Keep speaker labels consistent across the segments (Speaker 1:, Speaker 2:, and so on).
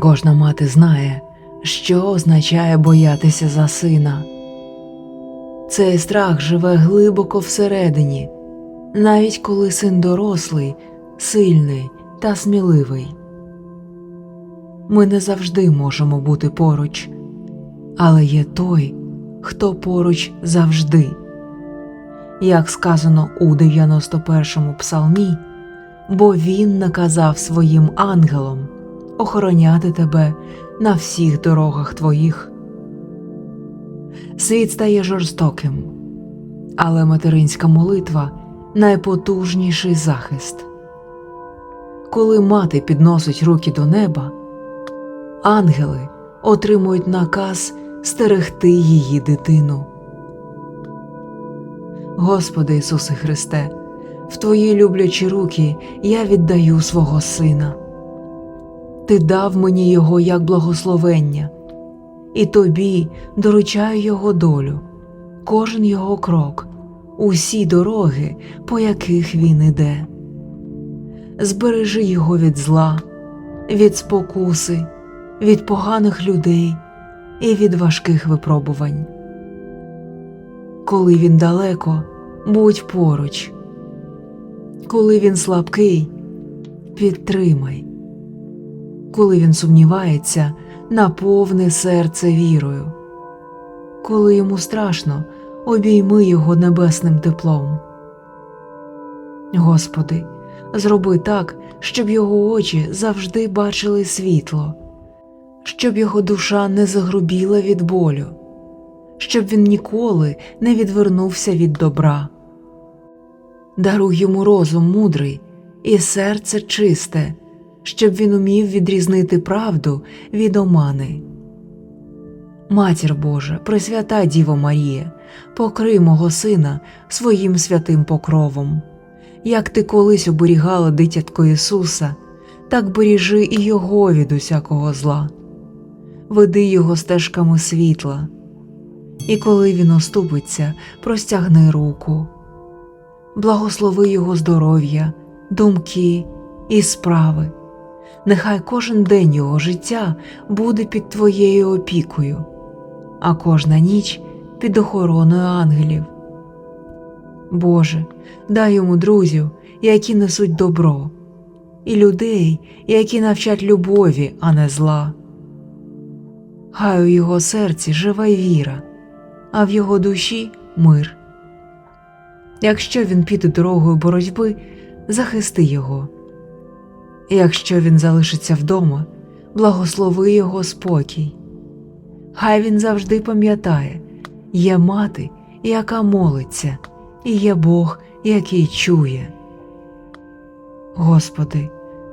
Speaker 1: Кожна мати знає, що означає боятися за сина. Цей страх живе глибоко всередині, навіть коли син дорослий, сильний та сміливий. Ми не завжди можемо бути поруч, але є той, хто поруч завжди. Як сказано у 91-му псалмі, бо він наказав своїм ангелам охороняти тебе на всіх дорогах твоїх. Світ стає жорстоким, але материнська молитва найпотужніший захист. Коли мати підносить руки до неба, ангели отримують наказ стерегти її дитину. Господи Ісусе Христе, в Твої люблячі руки я віддаю свого Сина. Ти дав мені Його як благословення, і тобі доручаю Його долю, кожен його крок, усі дороги, по яких він іде. Збережи його від зла, від спокуси, від поганих людей і від важких випробувань. Коли він далеко, будь поруч, коли він слабкий, підтримай, коли він сумнівається, наповни серце вірою, коли йому страшно, обійми його небесним теплом. Господи, зроби так, щоб його очі завжди бачили світло, щоб його душа не загрубіла від болю, щоб він ніколи не відвернувся від добра. Даруй йому розум мудрий і серце чисте, щоб він умів відрізнити правду від омани. Матір Божа, Пресвята Діво Марія, покрий мого сина своїм святим покровом. Як ти колись оберігала дитятко Ісуса, так бережи і Його від усякого зла, веди його стежками світла, і коли він оступиться, простягни руку, благослови його здоров'я, думки і справи. Нехай кожен день його життя буде під твоєю опікою, а кожна ніч під охороною ангелів. Боже, дай йому друзів, які несуть добро, і людей, які навчать любові, а не зла. Хай у його серці живе віра, а в його душі мир. Якщо він піде дорогою боротьби, захисти його. Якщо він залишиться вдома, благослови його спокій. Хай він завжди пам'ятає є мати, яка молиться, і є Бог, який чує. Господи,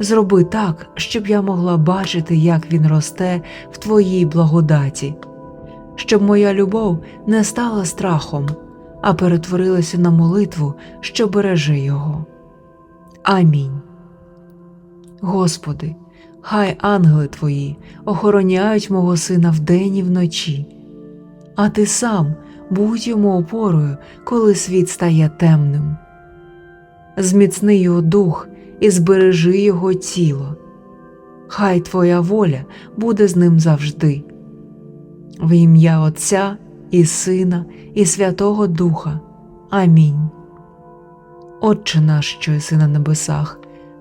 Speaker 1: зроби так, щоб я могла бачити, як він росте в Твоїй благодаті, щоб моя любов не стала страхом, а перетворилася на молитву, що береже його. Амінь. Господи, хай ангели Твої охороняють мого сина вдень і вночі, а Ти сам будь йому опорою, коли світ стає темним. Зміцни його дух і збережи його тіло. Хай Твоя воля буде з ним завжди. В ім'я Отця і Сина, і Святого Духа. Амінь. Отче наш, що єси на небесах,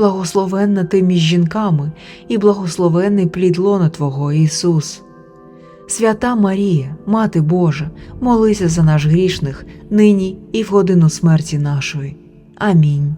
Speaker 1: благословенна ти між жінками, і благословенний плід лона Твого Ісус. Свята Марія, Мати Божа, молися за наш грішних, нині і в годину смерті нашої. Амінь.